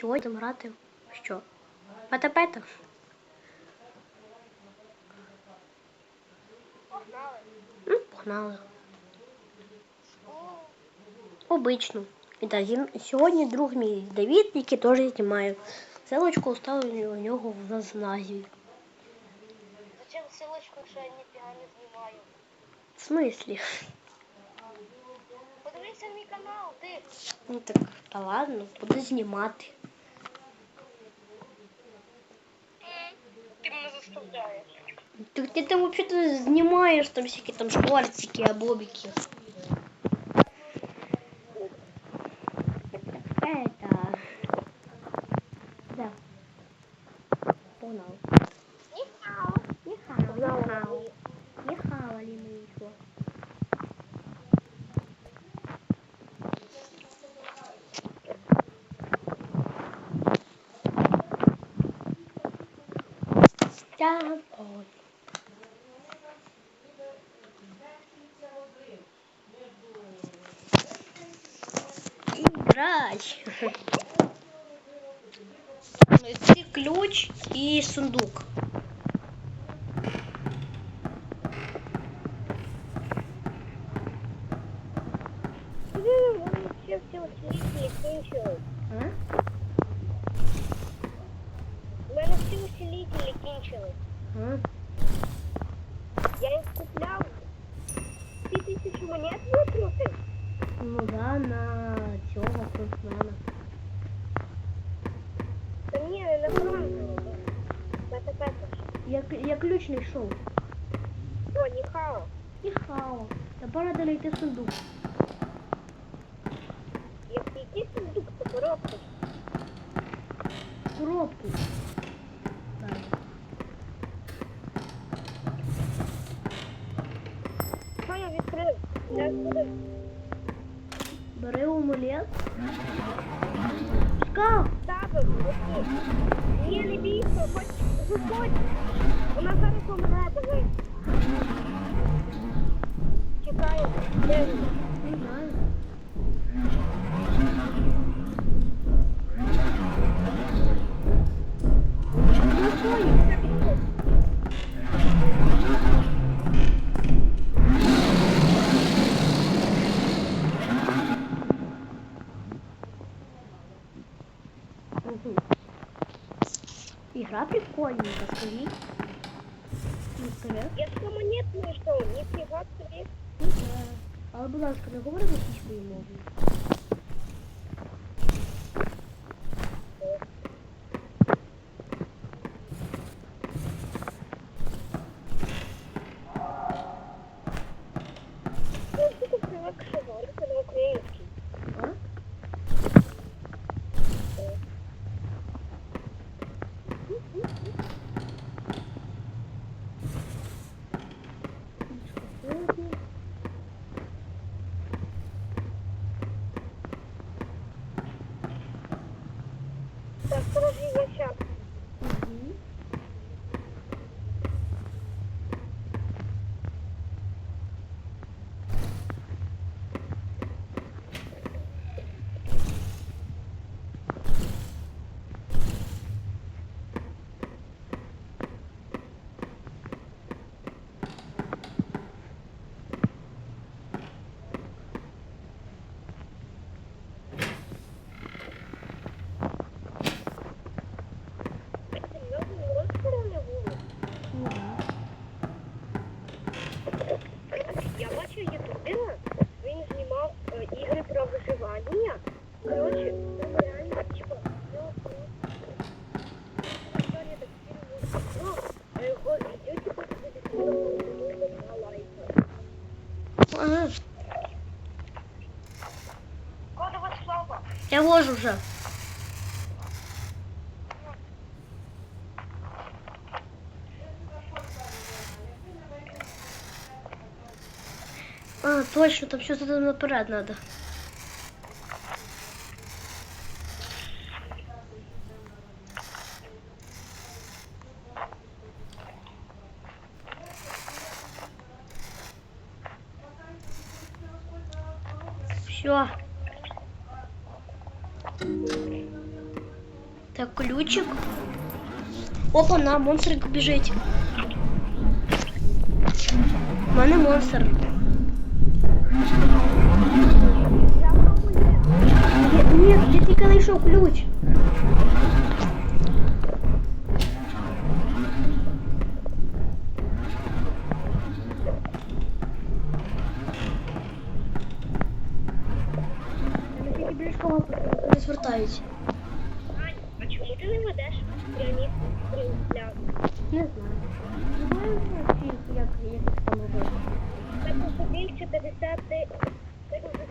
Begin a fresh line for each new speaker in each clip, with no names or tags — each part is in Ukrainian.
Сьогодні будемо грати в що? Пата-пета?
Погнали.
Ну, погнали. Обично. І так, сьогодні друг мій Давід, який теж знімає. Селочку оставлю у нього в назві.
Зачем ссылочку, якщо я ніфіга не знімаю?
В смислі?
Подивися мій канал, ти.
Ну так, та ладно, буду знімати.
Заставляєш.
Так ты там вообще-то снимаешь там всякие там шкварцики, обобики. Домой. Играть. Найти ключ и сундук.
Все все усилителі кінчились.
А?
Я їх купляв. Ти тисячу монет викрутив?
Ну да, на цього фронтмена.
Та ні, не на фронт. Пета пета.
Я, я ключ не йшов.
О, ніхао.
І хао. Тепер треба знайти сундук.
Якщо який сундук, то коробка.
Коробку. Ігра прикольненька, скажіть. Ну, вперед.
Я сто монет знайшов, ніфіга собі.
Ну, да. Але, будь ласка, не говори російською мовою.
Я тільки привик, що говорити на українській.
А?
Так, Я
вожу вже. А, точно, там что-то там наперед надо. Все. Так, ключик. Опа, на, монстрик біжить. У мене монстр.
Я пробую.
Ні, ні, я тільки знайшов ключ. Я тільки біля розвертаюсь.
Ань, а чому ти не ведеш прямі стріляти?
Не знаю. Знаю, як, як там робити.
Так у більше 50 ти ти вже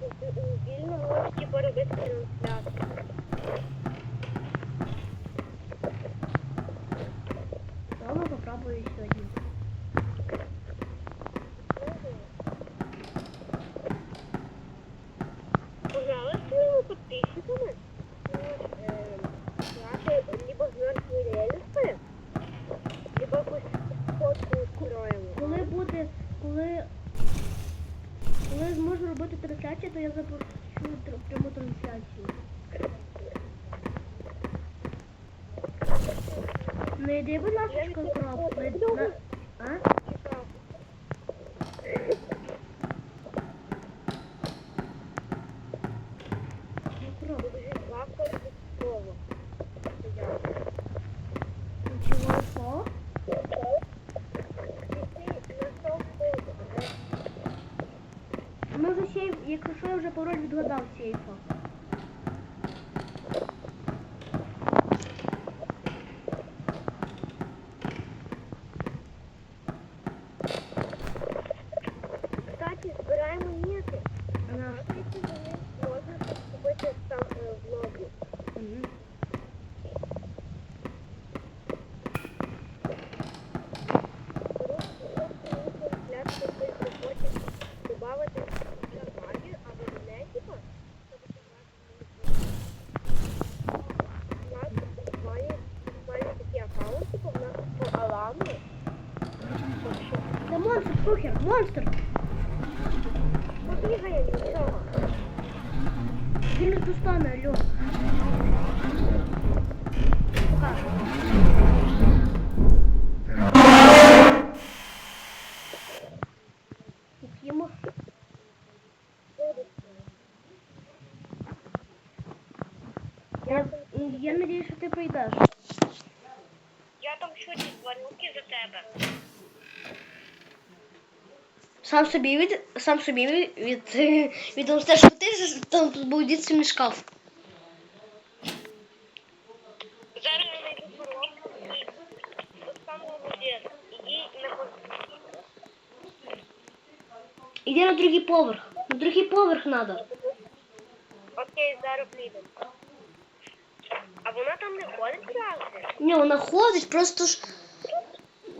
хотів вільно можеш типу робити трансляцію. Піти на совку.
Може сейф, якщо я вже пароль відгадав сейфа. Слухай, монстр!
Побігає нічого.
Він не достане, алло. Покажу. Купимо. Я, я надіюсь, що ти прийдеш.
Я там щось звонюки за тебе.
Сам собі від, сам собі від, від, відомстеш, що ти там був шкаф.
Зараз от там молодець. Іди на
другий поверх. На другий поверх треба.
Окей, зараз прийду. А вона там не ходить завжди?
Ні, вона ходить, просто ж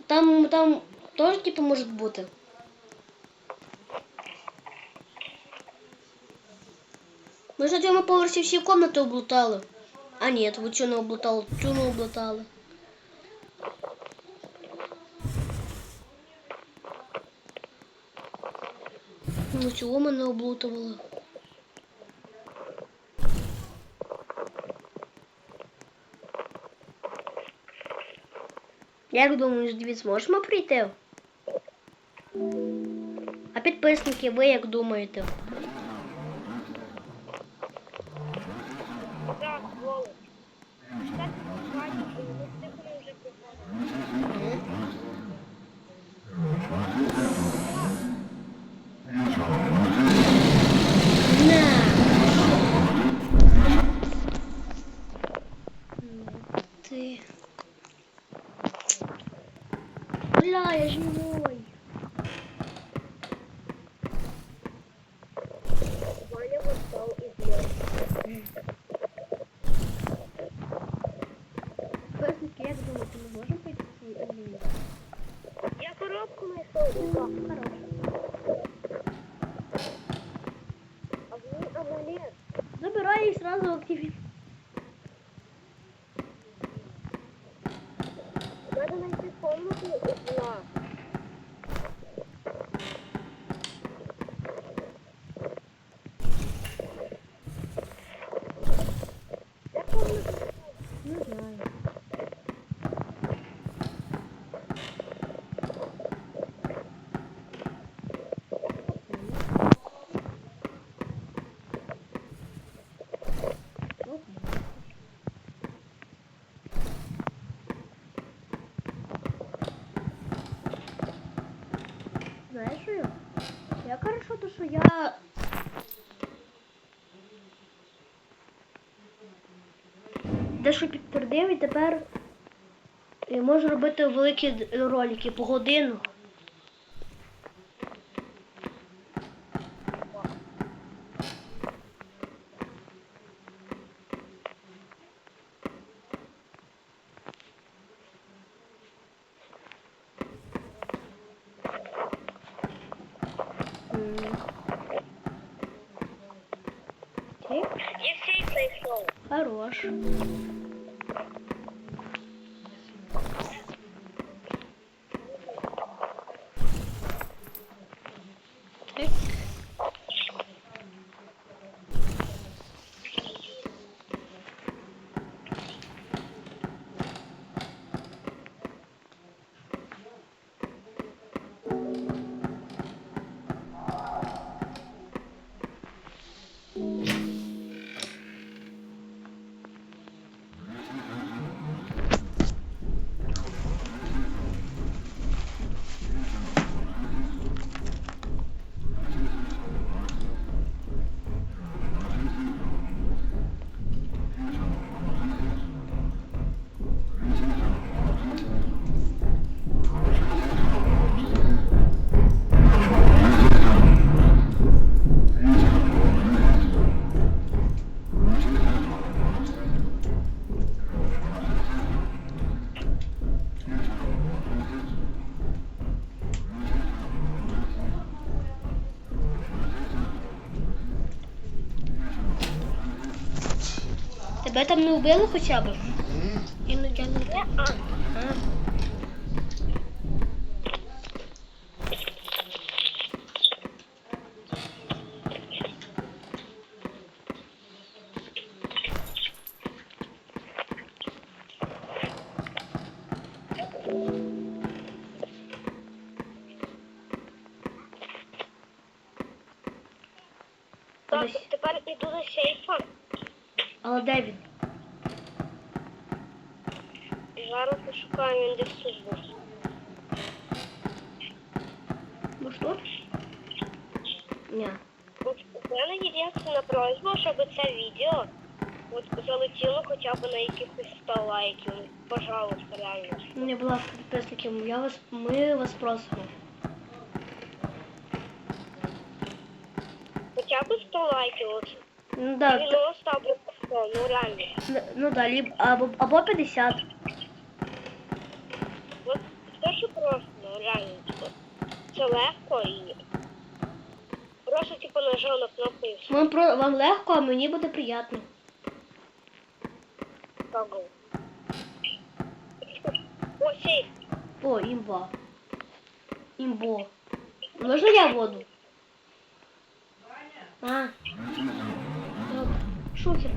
там, там теж типу може бути. Ми ж на цьому поверсі всі комнати облутали. А ні, ви цю не облутали, цю не облутали. Ну, цього ми не облутували. Як думаєш, Двід, зможемо прийти? А підписники, ви як думаєте?
Так, голос. Так, бачиш, ми з цифрами вже приходимо.
На. Ты. Бля, я живой.
Ваня восстал из мертвых.
Підписники, як думаєте, ми можемо прийти ці ілюмі?
Я коробку знайшов.
Хорошо.
А в ній амулет.
Забирай і сразу активі...
Надо знайти комнату зла. Де комната?
Не знаю. Знаєш що? я? Я хорошо, то що я дещо підтвердив і тепер можу робити великі ролики по годину. Окей, хорош. Вбили хоча б? Іноді я не
так, тепер іду до сейфа.
Але де він?
зараз пошукаю він десь тут був.
Ну що? Ні.
От у мене єдина просьба, щоб це відео от залетіло хоча б на якихось 100 лайків. Пожалуйста, реально.
Мені, будь ласка, підписники, я вас, ми вас просимо.
Хоча б 100 лайків. От.
Ну да, т-
90 або 100, ну реально.
н- ну да, ліб, або, або 50.
Це легко і просто типу нажав на кнопку і все.
Вам, про, вам легко, а мені буде приємно.
Тогл. О, сейф.
О, імба. Імбо. Можна я воду? А. Добре. Шухер.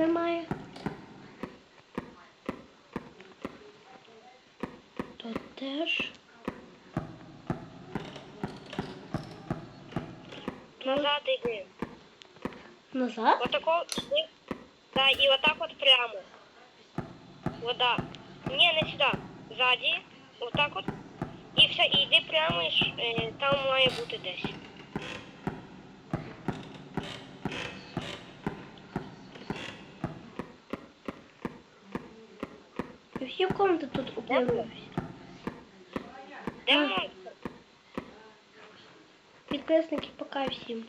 Немає. Тут теж.
Назад йди.
Назад?
Отако. Да, і отак от прямо. Вода. Ні, не сюди. Ззаді. Отак от. І все, і йди прямо, і е, там має бути десь.
І всі комнати тут А. Підписники, пока всім.